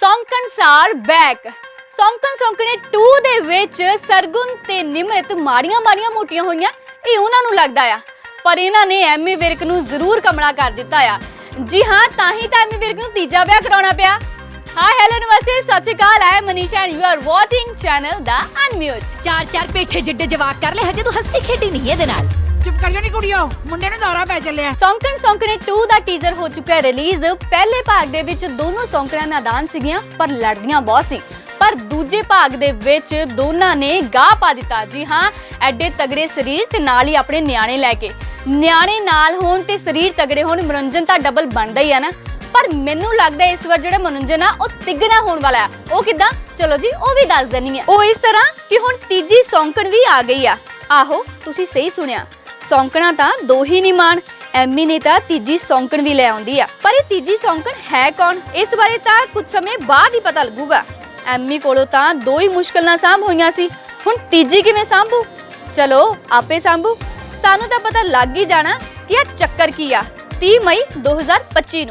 ਸੌਂਕਣ ਸਾਰ ਬੈਕ। ਸੌਂਕਣ ਸੌਂਕਣੇ 2 ਦੇ ਵਿੱਚ ਸਰਗੁਣ ਤੇ ਨਿਮਰਤ ਮਾੜੀਆਂ ਮਾੜੀਆਂ ਮੋਟੀਆਂ ਹੋਈਆਂ, ਇਹ ਉਹਨਾਂ ਨੂੰ ਲੱਗਦਾ ਆ। ਪਰ ਇਹਨਾਂ ਨੇ ਐਮੀ e. ਵਿਰਕ ਨੂੰ ਜ਼ਰੂਰ ਕਮਲਾ ਕਰ ਦਿੱਤਾ ਆ। ਜੀ ਹਾਂ, ਤਾਂ ਹੀ ਤਾਂ ਐਮੀ e. ਵਿਰਕ ਨੂੰ ਤੀਜਾ ਵਿਆਹ ਕਰਾਉਣਾ ਪਿਆ। ਹਾਈ ਹੈਲੋ ਨਮਸਤੇ ਸਤਿ ਸ਼੍ਰੀ ਅਕਾਲ I Manisha and you are watching channel the unmute ਚਾਰ ਚਾਰ ਪੇਠੇ ਜਿੱਡੇ ਜਵਾਕ ਕਰ ਲੈ ਹਜੇ ਤੂੰ ਹੱਸੀ ਖੇਡੀ ਨਹੀਂ ਇਹਦੇ ਨਾਲ। ਚੁੱਪ ਕਰ ਜਾ ਨੀ ਕੁੜੀਓ, ਮੁੰਡੇ ਨੂੰ ਦੌਰਾ ਪੈ ਚੱਲਿਆ। ਸੌਂਕਣ ਸੌਂਕਣੇ 2 ਦਾ ਟੀਜ਼ਰ ਹੋ ਚੁੱਕਾ ਹੈ ਰਿਲੀਜ਼ ਪਹਿਲੇ ਭਾਗ ਦੇ ਵਿੱਚ ਦੋਨੋਂ ਸੌਂਕਣਾਂ ਨਾਦਾਨ ਸੀਗੀਆਂ, ਪਰ ਲੜਦੀਆਂ ਬਹੁਤ ਸੀ। ਪਰ ਦੂਜੇ ਭਾਗ ਦੇ ਵਿੱਚ ਦੋਨਾਂ ਨੇ ਗਾਹ ਪਾ ਦਿੱਤਾ। ਜੀ ਹਾਂ, ਐਡੇ ਤਗੜੇ ਸਰੀਰ ਤੇ ਨਾਲ ਹੀ ਆਪਣੇ ਨਿਆਣੇ ਲੈ ਕੇ। ਨਿਆਣੇ ਨਾਲ ਹੋਣ ਤੇ ਸਰੀਰ ਤਗੜੇ ਹੋਣ, ਮਨੋਰੰਜਨ ਤਾਂ ਡਬਲ ਬਣਦਾ ਹੀ ਆ ਨਾ। ਪਰ ਮੈਨੂੰ ਲੱਗਦਾ ਇਸ ਵਾਰ ਜਿਹੜਾ ਮਨੋਰੰਜਨ ਆ, ਉਹ ਤਿੱਗਣਾ ਹੋਣ ਵਾਲਾ ਆ। ਉਹ ਕਿਦਾਂ? ਚਲੋ ਜੀ, ਉਹ ਵੀ ਦੱਸ ਦਿੰਨੀ ਆ। ਉਹ ਇਸ ਤਰ੍ਹਾਂ ਕਿ ਹੁਣ ਤੀਜੀ ਸੌਂਕਣ ਵੀ ਆ ਗਈ ਆ। ਆਹੋ, ਤੁਸੀਂ ਸਹੀ ਸੁਣਿਆ। ਸੌਂਕਣਾ ਤਾਂ ਦੋ ਹੀ ਨਹੀਂ ਮਾਣ। ਐਮੀ ਨੇ ਤਾਂ ਤੀਜੀ ਸੌਂਕਣ ਵੀ ਲੈ ਆਉਂਦੀ ਆ। ਪਰ ਇਹ ਤੀਜੀ ਸੌਂਕਣ ਹੈ ਕੌਣ? ਇਸ ਬਾਰੇ ਤਾਂ ਕੁਝ ਸਮੇਂ ਬਾਅਦ ਹੀ ਪਤਾ ਲੱਗੂਗਾ। ਐਮੀ ਕੋਲੋਂ ਤਾਂ ਦੋ ਹੀ ਮੁਸ਼ਕਲ ਸਾਂਭ ਹੋਈਆਂ ਸੀ। ਹੁਣ ਤੀਜੀ ਕਿਵੇਂ ਸਾਂਭੂ? ਚਲੋ, ਆਪੇ ਸਾਂਭੂ। ਸਾਨੂੰ ਤਾਂ ਪਤਾ ਲੱਗ ਹੀ ਜਾਣਾ ਕਿ ਇਹ ਚੱਕਰ ਕੀ ਆ। 30 ਮਈ 2025 ਨੂੰ।